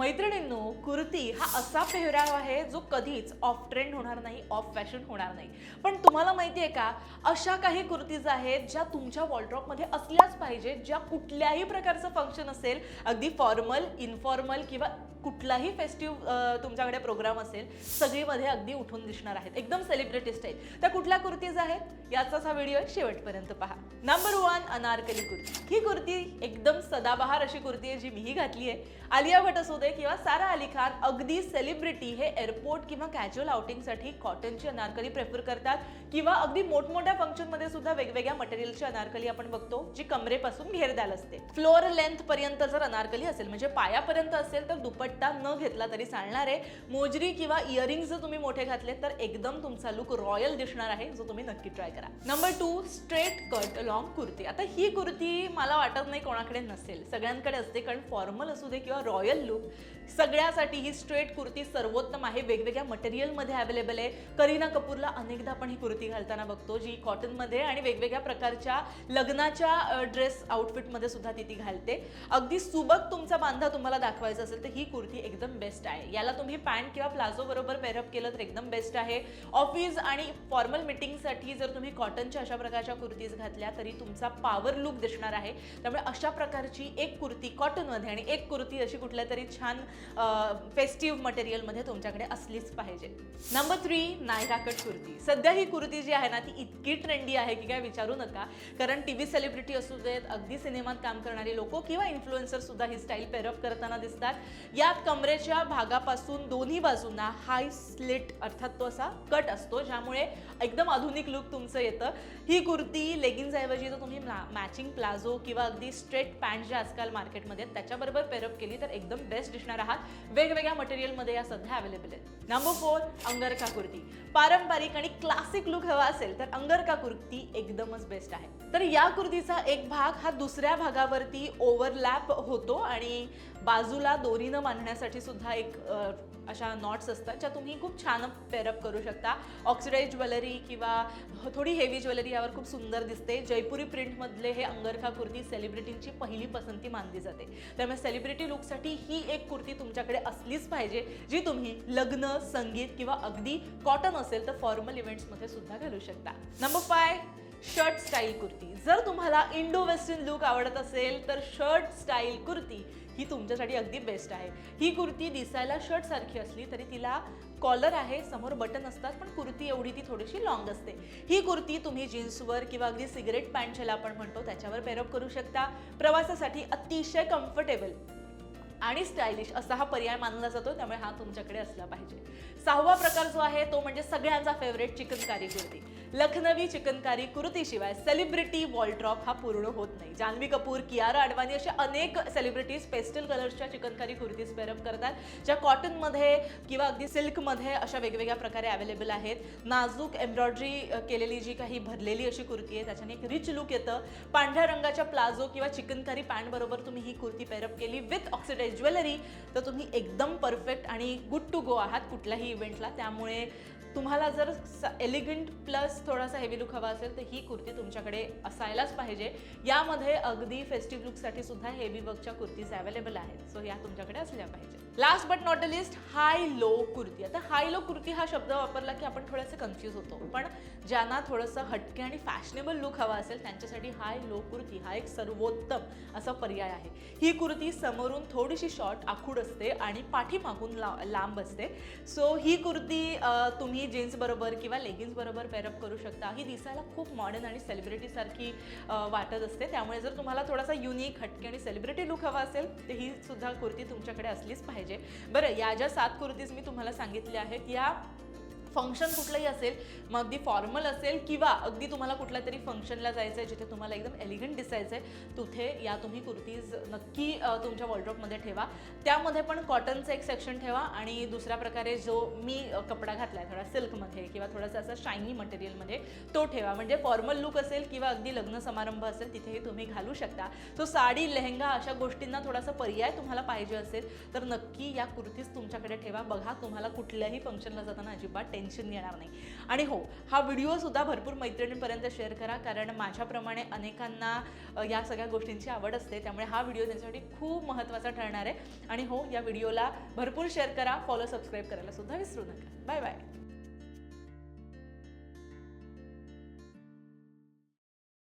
मैत्रिणींनो कुर्ती हा असा पेहराव आहे जो कधीच ऑफ ट्रेंड होणार नाही ऑफ फॅशन होणार नाही. पण तुम्हाला माहिती आहे का अशा काही कुर्तीज आहेत ज्या तुमच्या वॉलड्रॉपमध्ये असल्याच पाहिजे ज्या कुठल्याही प्रकारचं फंक्शन असेल अगदी फॉर्मल इनफॉर्मल किंवा कुठलाही फेस्टिव्ह तुमच्याकडे प्रोग्राम असेल सगळीमध्ये अगदी उठून दिसणार आहेत. एकदम सेलिब्रिटी स्टाईल त्या कुठल्या कुर्तीज आहेत? याचाच हा व्हिडिओ शेवटपर्यंत पहा. Number one anarkali kurti. ही कुर्ती एकदम सदाबहार अशी कुर्ती आहे जी मीही घातली आहे. आलिया भट असू दे किंवा सारा अली खान अगदी सेलिब्रिटी हे एअरपोर्ट किंवा कॅज्युअल आउटिंगसाठी कॉटनची अनारकली प्रेफर करतात. किंवा अगदी मोठमोठ्या फंक्शनमध्ये सुद्धा वेगवेगळ्या मटेरियलची अनारकली आपण बघतो जी कमरेपासून घेरदाल असते. फ्लोअर लेंथ पर्यंत जर अनारकली असेल म्हणजे पायापर्यंत असेल तर दुपट्टा न घेतला तरी चालणार आहे. मोजरी किंवा इयरिंग जर तुम्ही मोठे घातले तर एकदम तुमचा लुक रॉयल दिसणार आहे जो तुम्ही नक्की ट्राय करा. Number two straight cut long kurti. आता ही कुर्ती मला वाटत नाही कोणाकडे नसेल. सगळ्यांकडे असते कारण फॉर्मल असू दे किंवा रॉयल लुक सगळ्यासाठी ही स्ट्रेट कुर्ती सर्वोत्तम आहे. वेगवेगळ्या मटेरियलमध्ये अवेलेबल आहे. करीना कपूरला अनेकदा आपण ही कुर्ती घालताना बघतो जी कॉटनमध्ये आणि वेगवेगळ्या प्रकारच्या लग्नाच्या ड्रेस आउटफिटमध्ये सुद्धा ती ती घालते. अगदी सुबक तुमचा बांधा तुम्हाला दाखवायचा असेल तर ही कुर्ती कुर्ती एकदम बेस्ट आहे. याला तुम्ही पॅन्ट किंवा प्लाझो बरोबर पेरअप केलं तर एकदम बेस्ट आहे. ऑफिस आणि फॉर्मल मिटिंगसाठी जर तुम्ही कॉटनच्या अशा प्रकारच्या कुर्तीज घातल्या तरी तुमचा पॉवर लुक दिसणार आहे. त्यामुळे अशा प्रकारची एक कुर्ती कॉटनमध्ये आणि एक कुर्ती अशी कुठल्या तरी छान फेस्टिव्ह मटेरियलमध्ये तुमच्याकडे असलीच पाहिजे. Number three Naira cut kurti. सध्या ही कुर्ती जी आहे ना ती इतकी ट्रेंडी आहे की काय विचारू नका. कारण टी व्ही सेलिब्रिटी असू देत अगदी सिनेमात काम करणारी लोक किंवा इन्फ्लुएन्सर सुद्धा ही स्टाईल पेरअप करताना दिसतात. या या कमरेच्या भागापासून दोन्ही बाजूंना हाय स्लिट अर्थात तो असा कट असतो ज्यामुळे एकदम आधुनिक लुक तुमचं येतं. ही कुर्ती लेगिन्स ऐवजी जर तुम्ही मॅचिंग प्लाझो किंवा अगदी स्ट्रेट पॅन्ट जे आजकाल मार्केटमध्ये आहेत त्याच्याबरोबर पेरअप केली तर एकदम बेस्ट दिसणार आहात. वेगवेगळ्या मटेरियलमध्ये या सध्या अवेलेबल आहेत. Number four angrakha kurti. पारंपरिक आणि क्लासिक लुक हवा असेल तर अंगरखा कुर्ती एकदमच बेस्ट आहे. तर या कुर्तीचा एक भाग हा दुसऱ्या भागावरती ओव्हरलॅप होतो आणि बाजूला दोरीनं बांधण्यासाठी सुद्धा एक अशा नॉट्स असतात ज्या तुम्ही खूप छान पेअरअप करू शकता. ऑक्सिडाईज ज्वेलरी किंवा थोडी हेवी ज्वेलरी यावर खूप सुंदर दिसते. जयपुरी प्रिंटमधले हे अंगरखा कुर्ती सेलिब्रिटींची पहिली पसंती मानली जाते. त्यामुळे सेलिब्रिटी लुकसाठी ही एक कुर्ती तुमच्याकडे असलीच पाहिजे जी तुम्ही लग्न संगीत किंवा अगदी कॉटन असेल तर फॉर्मल इव्हेंट्समध्ये सुद्धा घालू शकता. Number five shirt style kurti. जर तुम्हाला इंडो वेस्टर्न लुक आवडत असेल तर शर्ट स्टाईल कुर्ती ही तुमच्यासाठी अगदी बेस्ट आहे. ही कुर्ती दिसायला शर्टसारखी असली तरी तिला कॉलर आहे समोर बटन असतात पण कुर्ती एवढी ती थोडीशी लॉंग असते. ही कुर्ती तुम्ही जीन्सवर किंवा अगदी सिगरेट पॅन्ट ज्याला आपण म्हणतो त्याच्यावर पेरअप करू शकता. प्रवासासाठी अतिशय कम्फर्टेबल आणि स्टायलिश असा हा पर्याय मानला जातो त्यामुळे हा तुमच्याकडे असला पाहिजे. सहावा प्रकार जो आहे तो म्हणजे सगळ्यांचा फेवरेट चिकनकारी कुर्ती. लखनवी चिकनकारी कुर्तीशिवाय सेलिब्रिटी वॉलड्रॉप हा पूर्ण होत नाही. जान्हवी कपूर कियारा अडवाणी अशा अनेक सेलिब्रिटीज पेस्टल कलर्सच्या चिकनकारी कुर्तीज पेरअप करतात ज्या कॉटनमध्ये किंवा अगदी सिल्कमध्ये अशा वेगवेगळ्या प्रकारे अवेलेबल आहेत. नाजूक एम्ब्रॉयडरी केलेली जी काही भरलेली अशी कुर्ती आहे त्याच्याने एक रिच लुक येतं. पांढऱ्या रंगाच्या प्लाझो किंवा चिकनकारी पॅन्टबरोबर तुम्ही ही कुर्ती पेरअप केली विथ ऑक्सिडाईज ज्वेलरी तर तुम्ही एकदम परफेक्ट आणि गुड टू गो आहात कुठल्याही इव्हेंटला त्यामुळे तुम्हाला जर एलिगंट प्लस थोडासा हेवी लुक हवा असेल तर ही कुर्ती तुमच्याकडे असायलाच पाहिजे. यामध्ये अगदी फेस्टिव्ह लुकसाठी सुद्धा हेवी वर्कच्या कुर्तीज अवेलेबल आहेत. सो या तुमच्याकडे असल्या पाहिजे. Last but not a least high low kurti. आता हाय लो कुर्ती हा शब्द वापरला की आपण थोडंसं कन्फ्यूज होतो. पण ज्यांना थोडंसं हटके आणि फॅशनेबल लुक हवा असेल त्यांच्यासाठी हाय लो कुर्ती हा एक सर्वोत्तम असा पर्याय आहे. ही कुर्ती समोरून थोडीशी शॉर्ट आखूड असते आणि पाठीमागून ला लांब असते. सो ही कुर्ती तुम्ही तुम्ही जीन्स बरोबर किंवा लेगिन्स बरोबर पेरअप करू शकता. ही दिसायला खूप मॉडर्न आणि सेलिब्रिटीसारखी वाटत असते. त्यामुळे जर तुम्हाला थोडासा युनिक हटके आणि सेलिब्रिटी लुक हवा असेल तर ही सुद्धा कुर्ती तुमच्याकडे असलीच पाहिजे. बरं या ज्या सात कुर्तीज मी तुम्हाला सांगितल्या आहेत या फंक्शन कुठलंही असेल मग अगदी फॉर्मल असेल किंवा अगदी तुम्हाला कुठल्या तरी फंक्शनला जायचं आहे जिथे तुम्हाला एकदम एलिगंट दिसायचं आहे तिथे या तुम्ही कुर्तीज नक्की तुमच्या वॉर्ड्रॉपमध्ये ठेवा. त्यामध्ये पण कॉटनचं एक सेक्शन ठेवा आणि दुसऱ्या प्रकारे जो मी कपडा घातला आहे थोडा सिल्कमध्ये किंवा थोडासा असा शायनी मटेरियलमध्ये तो ठेवा. म्हणजे फॉर्मल लुक असेल किंवा अगदी लग्न समारंभ असेल तिथेही तुम्ही घालू शकता. तो साडी लेहंगा अशा गोष्टींना थोडासा पर्याय तुम्हाला पाहिजे असेल तर नक्की या कुर्तीज तुमच्याकडे ठेवा. बघा तुम्हाला कुठल्याही फंक्शनला जाताना अजिबात टेन्शन येणार नाही. आणि हो हा व्हिडिओसुद्धा भरपूर मैत्रिणींपर्यंत शेअर करा कारण माझ्याप्रमाणे अनेकांना या सगळ्या गोष्टींची आवड असते त्यामुळे हा व्हिडिओ त्यांच्यासाठी खूप महत्त्वाचा ठरणार आहे. आणि हो या व्हिडिओला भरपूर शेअर करा फॉलो सबस्क्राईब करायला सुद्धा विसरू नका. Bye bye